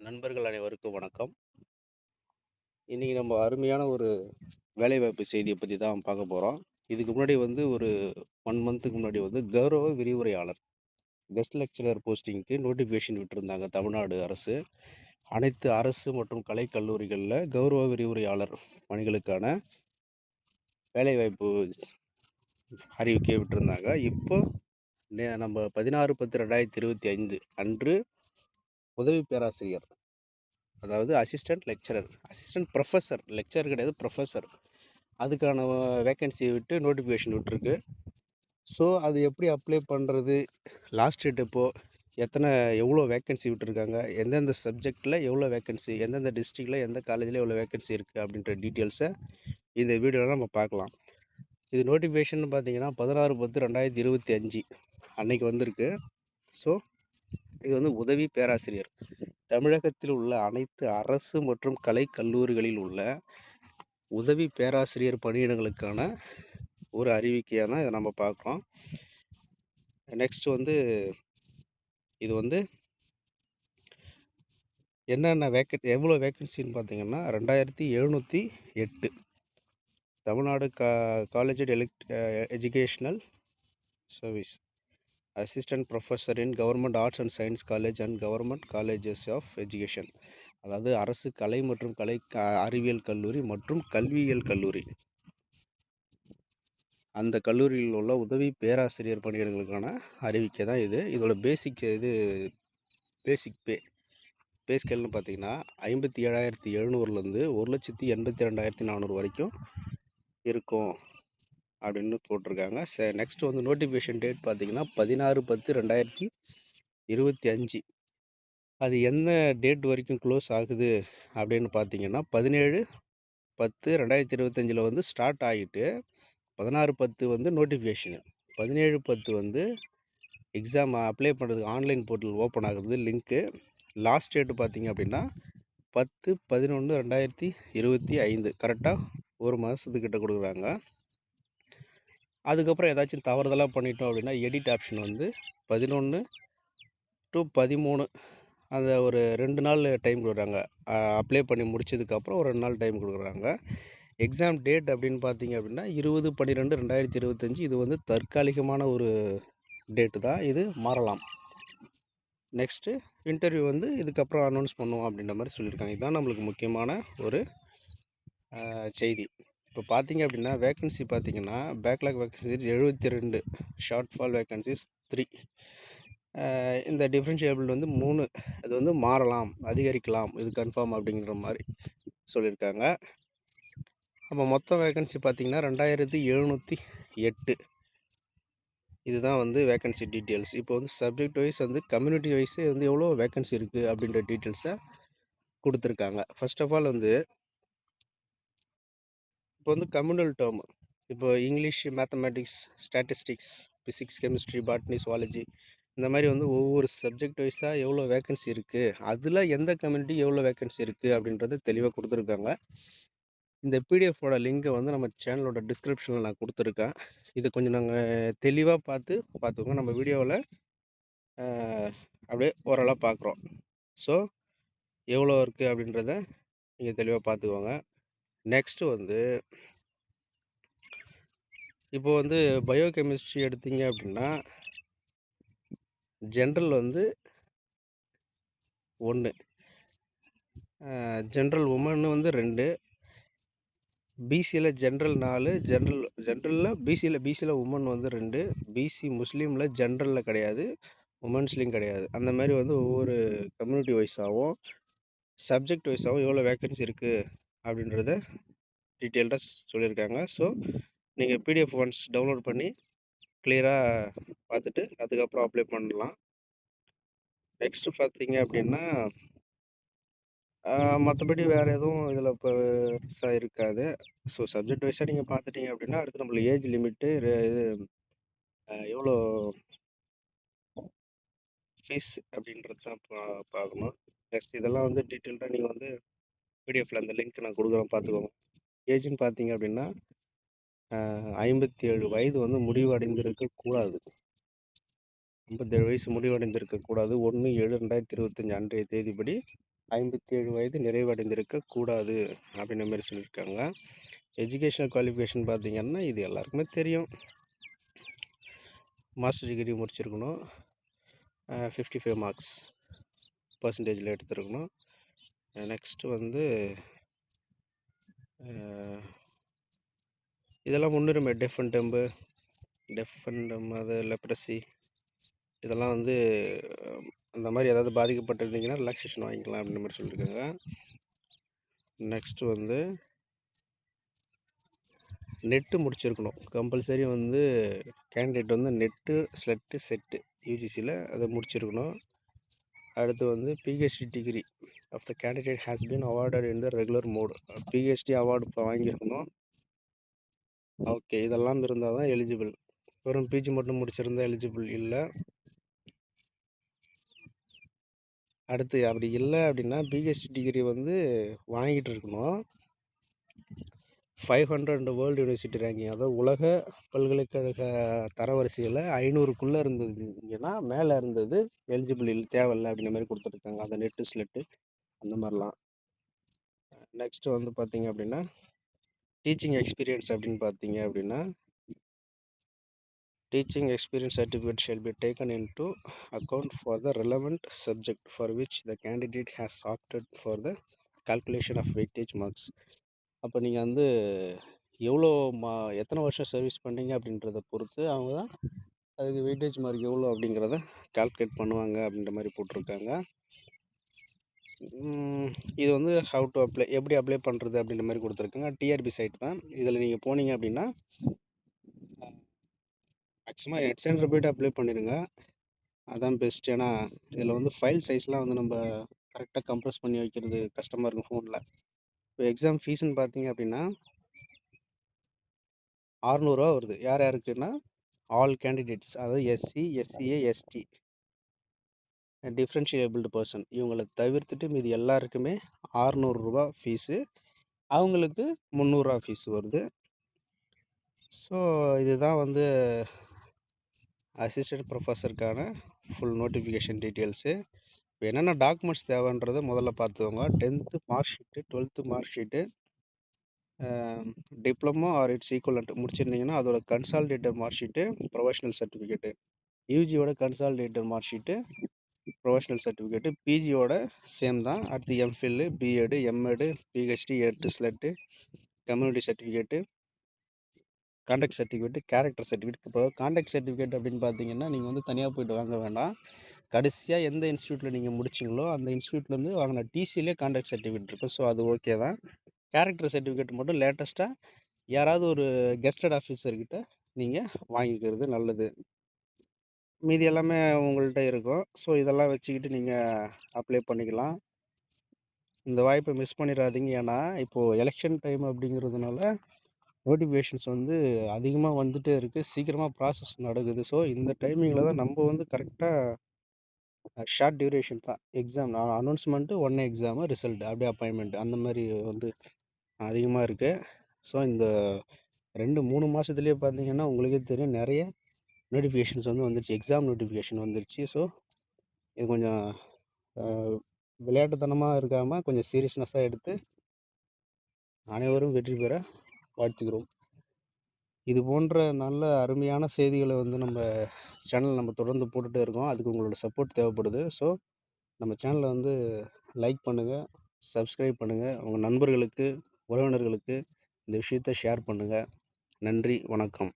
நண்பர்கள் அனைவருக்கும் வணக்கம். இன்றைக்கி நம்ம அருமையான ஒரு வேலைவாய்ப்பு செய்தியை பற்றி தான் பார்க்க போகிறோம் இதுக்கு முன்னாடி வந்து ஒரு ஒன் மந்த்துக்கு முன்னாடி வந்து கௌரவ விரிவுரையாளர் கெஸ்ட் லெக்சரர் போஸ்டிங்க்கு நோட்டிஃபிகேஷன் விட்டுருந்தாங்க தமிழ்நாடு அரசு. அனைத்து அரசு மற்றும் கலை கல்லூரிகளில் கௌரவ விரிவுரையாளர் பணிகளுக்கான வேலைவாய்ப்பு அறிவிக்கை விட்டுருந்தாங்க. இப்போ நம்ம பதினாறு பத்து ரெண்டாயிரத்தி இருபத்தி ஐந்து அன்று உதவி பேராசிரியர். அதாவது assistant lecturer assistant professor lecture கிடையாது ப்ரொஃபஸர் அதுக்கான வேக்கன்சியை விட்டு நோட்டிஃபிகேஷன் விட்டுருக்கு. ஸோ அது எப்படி அப்ளை பண்ணுறது லாஸ்ட் டேட் இப்போது எத்தனை எவ்வளோ வேக்கன்சி விட்டுருக்காங்க? எந்தெந்த சப்ஜெக்டில் எவ்வளோ வேக்கன்சி எந்தெந்த டிஸ்ட்ரிக்டில் எந்த காலேஜில் எவ்வளோ வேக்கன்சி இருக்குது அப்படின்ற டீட்டெயில்ஸை இந்த வீடியோவில் நம்ம பார்க்கலாம். இது நோட்டிஃபிகேஷன் பார்த்தீங்கன்னா பதினாறு பத்து ரெண்டாயிரத்தி இருபத்தி அஞ்சு அன்னைக்கு வந்திருக்கு. ஸோ இது வந்து உதவி பேராசிரியர். தமிழகத்தில் உள்ள அனைத்து அரசு மற்றும் கலை கல்லூரிகளில் உள்ள உதவி பேராசிரியர் பணியிடங்களுக்கான ஒரு அறிவிக்கையாக தான் இதை நம்ம பார்க்குறோம். நெக்ஸ்ட் வந்து இது வந்து என்னென்ன வேக்கன் எவ்வளோ வேக்கன்சின்னு பார்த்தீங்கன்னா ரெண்டாயிரத்தி எழுநூற்றி எட்டு. தமிழ்நாடு கா college elect educational service assistant professor in government arts and science college and government colleges of education அதாவது அரசு கலை மற்றும் கலை அறிவியல் கல்லூரி மற்றும் கல்வியியல் கல்லூரி. அந்த கல்லூரியில் உள்ள உதவி பேராசிரியர் பணியிடங்களுக்கான அறிவிக்கை தான் இது. இதோட பேசிக் இது பேசிக் பே பே ஸ்கேல்னு பார்த்தீங்கன்னா ஐம்பத்தி ஏழாயிரத்தி எழுநூறுலேருந்து ஒரு லட்சத்தி எண்பத்தி ரெண்டாயிரத்தி நானூறு வரைக்கும் இருக்கும். அப்படின்னு போட்டிருக்காங்க. ச நெக்ஸ்ட் வந்து நோட்டிஃபிகேஷன் டேட் பார்த்தீங்கன்னா பதினாறு பத்து ரெண்டாயிரத்தி இருபத்தி அஞ்சு. அது என்ன டேட் வரைக்கும் க்ளோஸ் ஆகுது அப்படின்னு பார்த்தீங்கன்னா பதினேழு பத்து ரெண்டாயிரத்தி இருபத்தஞ்சில் வந்து ஸ்டார்ட் ஆகிட்டு பதினாறு பத்து வந்து நோட்டிஃபிகேஷனு பதினேழு பத்து வந்து எக்ஸாம் அப்ளை பண்ணுறதுக்கு ஆன்லைன் போர்ட்டல் ஓப்பன் ஆகுது லிங்க்கு லாஸ்ட் டேட்டு பார்த்தீங்க அப்படின்னா பத்து பதினொன்று ரெண்டாயிரத்தி இருபத்தி ஐந்து. கரெக்டாக ஒரு மாதத்துக்கிட்ட கொடுக்குறாங்க. அதுக்கப்புறம் ஏதாச்சும் தவறுதலாக பண்ணிட்டோம் அப்படின்னா எடிட் ஆப்ஷன் வந்து பதினொன்று டு பதிமூணு. அந்த ஒரு ரெண்டு நாள் டைம் கொடுக்குறாங்க. அப்ளை பண்ணி முடிச்சதுக்கப்புறம் ஒரு ரெண்டு நாள் டைம் கொடுக்குறாங்க. எக்ஸாம் டேட் அப்படின்னு பார்த்தீங்க அப்படின்னா இருபது பன்னிரெண்டு ரெண்டாயிரத்தி இருபத்தஞ்சி. இது வந்து தற்காலிகமான ஒரு டேட்டு தான். இது மாறலாம். நெக்ஸ்ட்டு இன்டர்வியூ வந்து இதுக்கப்புறம் அனௌன்ஸ் பண்ணுவோம் அப்படின்ற மாதிரி சொல்லியிருக்காங்க. இதுதான் நம்மளுக்கு முக்கியமான ஒரு செய்தி. இப்போ பார்த்தீங்க அப்படின்னா வேக்கன்சி பார்த்தீங்கன்னா பேக்லாக் வேக்கன்சிஸ் எழுபத்தி ரெண்டு ஷார்ட் ஃபால் வேக்கன்சிஸ் த்ரீ இந்த டிஃப்ரென்ஷியபிள் வந்து மூணு. அது வந்து மாறலாம் அதிகரிக்கலாம். இது கன்ஃபார்ம் அப்படிங்கிற மாதிரி சொல்லியிருக்காங்க. அப்போ மொத்தம் வேக்கன்சி பார்த்திங்கன்னா ரெண்டாயிரத்தி எழுநூற்றி எட்டு. இதுதான் வந்து வேக்கன்சி டீட்டெயில்ஸ் இப்போ வந்து சப்ஜெக்ட் வைஸ் வந்து கம்யூனிட்டி வைஸே வந்து எவ்வளோ வேக்கன்சி இருக்குது அப்படின்ற டீட்டெயில்ஸை கொடுத்துருக்காங்க. ஃபர்ஸ்ட் ஆஃப் ஆல் வந்து இப்போ வந்து கம்யூனல் டேர்ம் இப்போ English mathematics statistics physics chemistry botany zoology இந்த மாதிரி வந்து ஒவ்வொரு சப்ஜெக்ட் வைஸாக எவ்வளோ வேக்கன்சி இருக்குது அதில் எந்த கம்யூனிட்டி எவ்வளோ வேக்கன்சி இருக்குது அப்படின்றது தெளிவாக கொடுத்துருக்காங்க. இந்த பிடிஎஃபோட லிங்கை வந்து நம்ம சேனலோட டிஸ்கிரிப்ஷனில் நான் கொடுத்துருக்கேன். இதை கொஞ்சம் நாங்கள் தெளிவாக பார்த்து பார்த்துக்கோங்க. நம்ம வீடியோவில் அப்படியே ஓரளவு பார்க்குறோம். ஸோ எவ்வளோ இருக்குது அப்படின்றத நீங்கள் தெளிவாக பார்த்துக்கோங்க. நெக்ஸ்ட்டு வந்து இப்போ வந்து பயோகெமிஸ்ட்ரி எடுத்தீங்க அப்படின்னா ஜென்ரல் வந்து ஒன்று ஜென்ரல் உமன் வந்து ரெண்டு. பிசியில் ஜென்ரல் நாலு ஜென்ரல் ஜென்ரலில் பிசியில் பிசியில் உமன் வந்து ரெண்டு. பிசி முஸ்லீமில் ஜென்ரலில் கிடையாது உமன்ஸ்லேயும் கிடையாது. அந்த மாதிரி வந்து ஒவ்வொரு கம்யூனிட்டி வைஸாகவும் சப்ஜெக்ட் வைஸாகவும் எவ்வளோ வேக்கன்சி இருக்குது அப்படின்றத டீட்டெயில்டாக சொல்லியிருக்காங்க. ஸோ நீங்கள் பிடிஎஃப் ஒன்ஸ் டவுன்லோட் பண்ணி கிளியராக பார்த்துட்டு அதுக்கப்புறம் அப்ளை பண்ணலாம். நெக்ஸ்ட்டு பார்த்தீங்க அப்படின்னா மற்றபடி வேறு எதுவும் இதில் இப்போ பெருசாக இருக்காது. ஸோ சப்ஜெக்ட் வைஸாக நீங்கள் பார்த்துட்டீங்க அப்படின்னா அடுத்து நம்மளுக்கு ஏஜ் லிமிட்டு இது எவ்வளோ ஃபீஸ் அப்படின்றது தான் பா பார்க்கணும். நெக்ஸ்ட் இதெல்லாம் வந்து டீட்டெயில்டாக நீங்கள் வந்து பிடிஎஃப்பில் அந்த லிங்க் நான் கொடுக்குறேன் பார்த்துக்கோங்க. ஏஜ்னு பார்த்தீங்க அப்படின்னா ஐம்பத்தி ஏழு வயது வந்து முடிவடைந்திருக்கக்கூடாது ஐம்பத்தேழு வயசு முடிவடைந்திருக்கக்கூடாது ஒன்று ஏழு ரெண்டாயிரத்தி இருபத்தஞ்சி அன்றைய தேதிப்படி ஐம்பத்தி ஏழு வயது நிறைவடைந்திருக்க கூடாது அப்படின்ற மாதிரி சொல்லியிருக்காங்க. எஜுகேஷனல் குவாலிஃபிகேஷன் பார்த்தீங்கன்னா இது எல்லாருக்குமே தெரியும். மாஸ்டர் டிகிரி முடிச்சிருக்கணும். ஃபிஃப்டி ஃபைவ் மார்க்ஸ் பர்சன்டேஜில் எடுத்துருக்கணும். நெக்ஸ்ட்டு வந்து இதெல்லாம் முன்னுரிமை டெஃபன் டெம்பு டெஃபன் டெம் அது லெப்ரசி இதெல்லாம் வந்து அந்த மாதிரி ஏதாவது பாதிக்கப்பட்டிருந்தீங்கன்னா ரிலாக்ஸேஷன் வாங்கிக்கலாம் அப்படின்ற மாதிரி சொல்லியிருக்காங்க நெக்ஸ்ட்டு வந்து நெட்டு முடிச்சிருக்கணும். கம்பல்சரி வந்து கேண்டிடேட் வந்து நெட்டு ஸ்லெட்டு செட்டு யூஜிசியில் அதை முடிச்சிருக்கணும். அடுத்து வந்து PhD degree of the candidate has been awarded in the regular mode PhD award இப்போ வாங்கியிருக்கணும். ஓகே இதெல்லாம் இருந்தால் தான் எலிஜிபிள் வெறும் பிஜி மட்டும் முடிச்சிருந்தா எலிஜிபிள் இல்லை. அடுத்து அப்படி இல்லை அப்படின்னா பிஹெச்டி டிகிரி வந்து வாங்கிட்டு இருக்கணும். Five hundred world university ranking அதாவது உலக பல்கலைக்கழக தரவரிசையில் ஐநூறுக்குள்ளே இருந்ததுங்கன்னா மேலே இருந்தது எலிஜிபிள் இல்லை தேவையில்லை அப்படின்ற மாதிரி கொடுத்துருக்காங்க அந்த நெட்டு ஸ்லெட்டு அந்த மாதிரிலாம் நெக்ஸ்ட்டு வந்து பார்த்தீங்க அப்படின்னா டீச்சிங் எக்ஸ்பீரியன்ஸ் அப்படின்னு பார்த்தீங்க அப்படின்னா teaching experience certificate shall be taken into account for the relevant subject for which the candidate has opted for the calculation of weightage marks அப்போ நீங்கள் வந்து எவ்வளோ மா எத்தனை வருஷம் சர்வீஸ் பண்ணீங்க அப்படின்றத பொறுத்து அவங்க தான் அதுக்கு வெயிட்டேஜ் மார்க் எவ்வளோ அப்படிங்கிறத கால்குலேட் பண்ணுவாங்க அப்படின்ற மாதிரி போட்டிருக்காங்க இது வந்து ஹவு டு அப்ளை எப்படி அப்ளை பண்ணுறது அப்படின்ற மாதிரி கொடுத்துருக்குங்க. டிஆர்பி சைட் தான். இதில் நீங்கள் போனீங்க அப்படின்னா மேக்ஸிமம் ஹெட் சென்டர் போய்ட்டு அப்ளை பண்ணிடுங்க அதான் பெஸ்ட் ஏன்னா இதில் வந்து ஃபைல் சைஸ்லாம் வந்து நம்ம கரெக்டாக கம்ப்ரஸ் பண்ணி வைக்கிறது கஷ்டமாக இருக்கும் ஃபோனில் இப்போ எக்ஸாம் ஃபீஸ்னு பார்த்தீங்க அப்படின்னா அறநூறுவா வருது. யார் யாருக்குன்னா ஆல் கேண்டிடேட்ஸ் அதாவது SC SCA ST differently abled person இவங்களை தவிர்த்துட்டு மீதி எல்லாருக்குமே ஆறுநூறுரூவா ஃபீஸு அவங்களுக்கு முந்நூறுரூவா ஃபீஸ் வருது. ஸோ இதுதான் வந்து அசிஸ்டன்ட் ப்ரொஃபஸருக்கான ஃபுல் நோட்டிஃபிகேஷன் டீட்டெயில்ஸு இப்போ என்னென்ன டாக்குமெண்ட்ஸ் தேவைன்றதை முதல்ல பார்த்துக்கோங்க. Tenth mark sheet twelfth mark sheet diploma or its equivalent முடிச்சிருந்தீங்கன்னா அதோட consolidated mark sheet professional certificate யூஜியோட consolidated mark sheet professional certificate பிஜியோட same தான். அடுத்து எம்ஃபில்லு பிஎடு எம்எடு பிஹெச்டி எட்டு SLET community certificate conduct certificate character certificate இப்போ conduct certificate அப்படின்னு பார்த்தீங்கன்னா நீங்கள் வந்து தனியாக போயிட்டு வாங்க வேண்டாம். கடைசியாக எந்த இன்ஸ்டியூட்டில் நீங்கள் முடிச்சிங்களோ அந்த இன்ஸ்டியூட்லேருந்து வாங்கின டிசிலே கான்டாக்ட் சர்டிஃபிகேட் இருக்கும். ஸோ அது ஓகே தான். கேரக்டர் சர்டிஃபிகேட் மட்டும் லேட்டஸ்ட்டாக யாராவது ஒரு கெஸ்டட் ஆஃபீஸர்கிட்ட நீங்கள் வாங்கிக்கிறது நல்லது. மீதி எல்லாமே உங்கள்கிட்ட இருக்கும். ஸோ இதெல்லாம் வச்சுக்கிட்டு நீங்கள் அப்ளை பண்ணிக்கலாம். இந்த வாய்ப்பை மிஸ் பண்ணிடாதீங்க ஏன்னா இப்போது எலெக்ஷன் டைம் அப்படிங்கிறதுனால நோட்டிஃபிகேஷன்ஸ் வந்து அதிகமாக வந்துகிட்டே இருக்குது சீக்கிரமாக ப்ராசஸ் நடக்குது. ஸோ இந்த டைமிங்கில் தான் நம்ம வந்து கரெக்டாக ஷார்ட் டியூரேஷன் தான். Exam announcement one exam result அப்படியே அப்பாயின்மெண்ட் அந்த மாதிரி வந்து அதிகமாக இருக்குது ஸோ இந்த ரெண்டு மூணு மாதத்துலேயே பார்த்தீங்கன்னா உங்களுக்கே தெரியும். நிறைய நோட்டிஃபிகேஷன்ஸ் வந்து வந்துருச்சு. எக்ஸாம் நோட்டிஃபிகேஷன் வந்துருச்சு. ஸோ இது கொஞ்சம் விளையாட்டுத்தனமாக இருக்காமல் கொஞ்சம் சீரியஸ்னஸாக எடுத்து அனைவரும் வெற்றி பெற வாழ்த்துக்கிறோம் இது போன்ற நல்ல அருமையான செய்திகளை வந்து நம்ம சேனல் நம்ம தொடர்ந்து போட்டுகிட்டே இருக்கோம். அதுக்கு உங்களோட சப்போர்ட் தேவைப்படுது. ஸோ நம்ம சேனலை வந்து லைக் பண்ணுங்கள் சப்ஸ்கிரைப் பண்ணுங்கள் உங்கள் நண்பர்களுக்கு உறவினர்களுக்கு இந்த விஷயத்தை ஷேர் பண்ணுங்கள் நன்றி வணக்கம்.